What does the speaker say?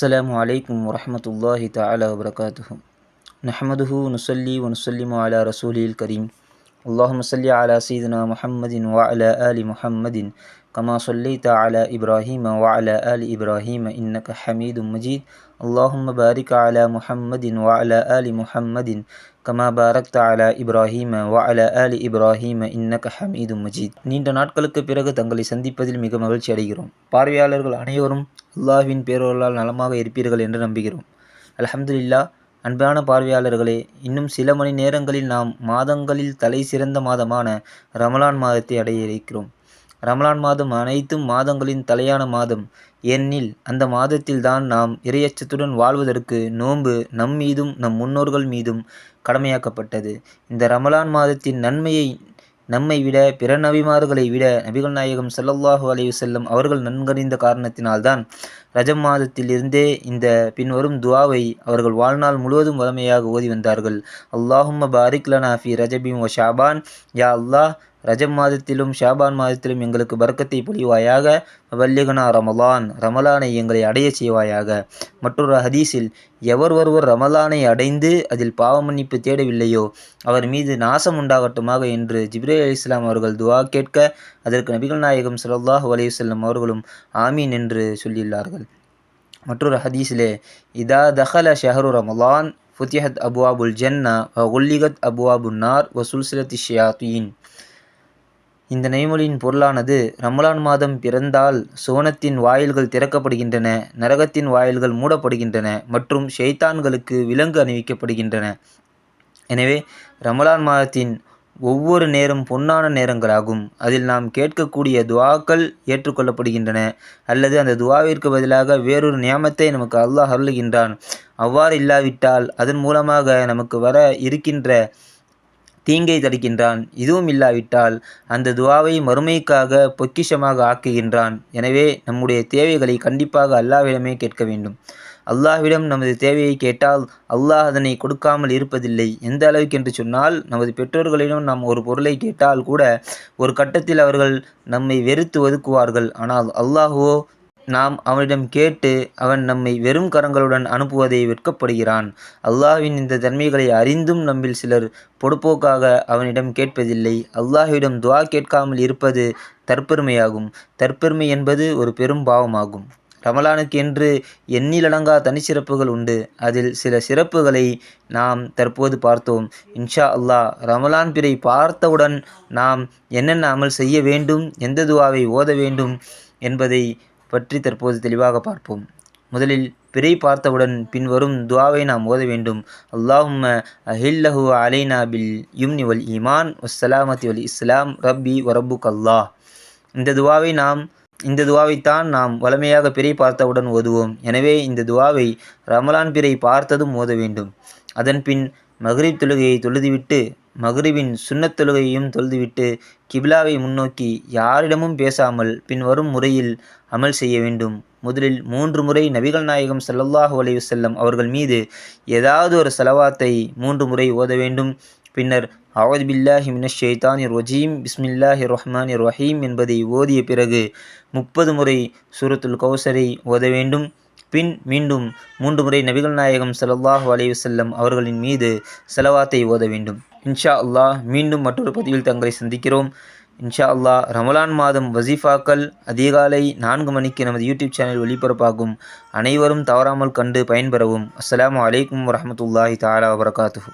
السلام عليكم ورحمة الله تعالى وبركاته. نحمده ونصلي ونسلم على رسوله الكريم. اللهم صل على سيدنا محمد وعلى آل محمد كما صليت على إبراهيم وعلى آل إبراهيم إنك حميد مجيد اللهم بارك على محمد وعلى آل محمد كما باركت على إبراهيم وعلى آل إبراهيم إنك حميد مجيد நீண்ட நாட்களுக்கு பிறகு தங்களை சந்திப்பதில் மிக மகிழ்ச்சி அடைகிறோம் பார்வையாளர்கள் அனைவரும் அல்லாஹ்வின் பேரொருளால் நலமாக இருப்பீர்கள் என்று நம்புகிறோம் அல்ஹம்துலில்லாஹ் அன்பான பார்வையாளர்களே இன்னும் சில மணி நேரங்களில் நாம் மாதங்களில் தலை சிறந்த மாதமான ரமலான் மாதத்தை அடைய இருக்கிறோம். ரமலான் மாதம் அனைத்தும் மாதங்களின் தலையான மாதம். ஏனெனில் அந்த மாதத்தில் தான் நாம் இரையச்சத்துடன் வாழ்வதற்கு நோன்பு நம் மீதும் நம் முன்னோர்கள் மீதும் கடமையாக்கப்பட்டது. இந்த ரமலான் மாதத்தின் நன்மையை நம்மை விட பிற நபிமார்களை விட நபிகள் நாயகம் சல்லல்லாஹு அலைவு செல்லும் அவர்கள் நன்கறிந்த காரணத்தினால்தான் ரஜம் மாதத்திலிருந்தே இந்த பின்வரும் துவாவை அவர்கள் வாழ்நாள் முழுவதும் வளமையாக ஓதி வந்தார்கள். அல்லாஹும் பாரிக் லனா ஃபி ரஜபிம் ஷாபான். யா அல்லாஹ் ரஜம் மாதத்திலும் ஷாபான் மாதத்திலும் எங்களுக்கு பறக்கத்தை பொழிவாயாக வல்லிகனா ரமலான் ரமலானை எங்களை அடைய செய்வாயாக. மற்றொரு ஹதீஸில் எவர் ஒருவர் ரமலானை அடைந்து அதில் பாவமன்னிப்பு தேடவில்லையோ அவர் மீது நாசம் உண்டாகட்டுமாக என்று ஜிப்ரே அலி இஸ்லாம் அவர்கள் துவா கேட்க அதற்கு நபிகள் நாயகம் ஸல்லல்லாஹு அலையுசல்லம் அவர்களும் ஆமீன் என்று சொல்லியுள்ளார்கள். மற்றொரு ஹதீஸிலே இதா தஹல ஷஹரு ரமலான் ஃபுத்திஹத் அபுவாபுல் ஜன்னா வ உல்லிகத் அபுவாபுன் நார் வ சுல்சிலத்தி இந்த நெய்மொழியின் பொருளானது ரமலான் மாதம் பிறந்தால் சுவனத்தின் வாயில்கள் திறக்கப்படுகின்றன நரகத்தின் வாயில்கள் மூடப்படுகின்றன மற்றும் ஷெய்தான்களுக்கு விலங்கு அணிவிக்கப்படுகின்றன. எனவே ரமலான் மாதத்தின் ஒவ்வொரு நேரம் பொன்னான நேரங்களாகும். அதில் நாம் கேட்கக்கூடிய துவாக்கள் ஏற்றுக்கொள்ளப்படுகின்றன அல்லது அந்த துவாவிற்கு பதிலாக வேறொரு நியமத்தை நமக்கு அல்லாஹ் அருளுகின்றான். அவ்வாறு இல்லாவிட்டால் அதன் மூலமாக நமக்கு வர இருக்கின்ற தீங்கை தடுக்கின்றான். இதுவும் இல்லாவிட்டால் அந்த துவாவை மறுமைக்காக பொக்கிஷமாக ஆக்குகின்றான். எனவே நம்முடைய தேவைகளை கண்டிப்பாக அல்லாஹ்விடமே கேட்க வேண்டும். அல்லாஹ்விடம் நமது தேவையை கேட்டால் அல்லாஹ் அதனை கொடுக்காமல் இருப்பதில்லை. எந்த அளவுக்கு என்று சொன்னால் நமது பெற்றோர்களிடம் நாம் ஒரு பொருளை கேட்டால் கூட ஒரு கட்டத்தில் அவர்கள் நம்மை வெறுத்து ஒதுக்குவார்கள். ஆனால் அல்லாஹுவோ நாம் அவனிடம் கேட்டு அவன் நம்மை வெறும் கரங்களுடன் அனுப்புவதை வெட்கப்படுகிறான். அல்லாஹ்வின் இந்த தன்மைகளை அறிந்தும் நம்மில் சிலர் பொடுப்போக்காக அவனிடம் கேட்பதில்லை. அல்லாஹ்விடம் துவா கேட்காமல் இருப்பது தற்பெருமையாகும். தற்பெருமை என்பது ஒரு பெரும் பாவமாகும். ரமலானுக்கு என்று எண்ணிலடங்கா தனிச்சிறப்புகள் உண்டு. அதில் சில சிறப்புகளை நாம் தற்போது பார்த்தோம். இன்ஷா அல்லாஹ் ரமலான் பிறை பார்த்தவுடன் நாம் என்னென்ன அமல் செய்ய வேண்டும் எந்த துவாவை ஓத வேண்டும் என்பதை பற்றி தற்போது தெளிவாக பார்ப்போம். முதலில் பிறை பார்த்தவுடன் பின்வரும் துவாவை நாம் ஓத வேண்டும். அல்லாஹும் அஹில்லஹு அலைனா பில் யும்னி வல் ஈமான் வஸ்ஸலாமத்தி வல் இஸ்லாம் ரப்பி வரபுக் அல்லாஹ் இந்த துவாவை நாம் இந்த துவாவைத்தான் நாம் வளமையாக பிறை பார்த்தவுடன் ஓதுவோம். எனவே இந்த துவாவை ரமலான் பிறை பார்த்ததும் ஓத வேண்டும். அதன் பின் மகரிப் தொழுகையை தொழுதுவிட்டு மகரிபின் சுன்னத் தொழுகையையும் தொழுதுவிட்டு கிபிலாவை முன்னோக்கி யாரிடமும் பேசாமல் பின்வரும் முறையில் அமல் செய்ய வேண்டும். முதலில் மூன்று முறை நபிகள் நாயகம் ஸல்லல்லாஹு வளைவு செல்லம் அவர்கள் மீது ஏதாவது ஒரு செலவாத்தை மூன்று முறை ஓத வேண்டும். பின்னர் அவது பில்லாஹி மினஷ் ஷைத்தானிர் ரஜீம் பிஸ்மில்லாஹி ரஹ்மான் ரஹீம் என்பதை ஓதிய பிறகு முப்பது முறை சூரத்துல் கௌசரை ஓத வேண்டும். பின் மீண்டும் மூன்று முறை நபிகள் நாயகம் ஸல்லல்லாஹு வளைவு வஸல்லம் அவர்களின் மீது செலவாத்தை ஓத வேண்டும். இன்ஷா அல்லாஹ் மீண்டும் மற்றொரு பதிவில் தங்களை சந்திக்கிறோம். இன்ஷா அல்லாஹ் ரமலான் மாதம் வசீஃபாக்கள் அதிகாலை நான்கு மணிக்கு நமது யூடியூப் சேனல் ஒளிபரப்பாகும். அனைவரும் தவறாமல் கண்டு பயன்பெறவும். அஸ்லாம் வலைக்கம் வரமத்துல்லாஹி தாலா வபரகாத்துஹு.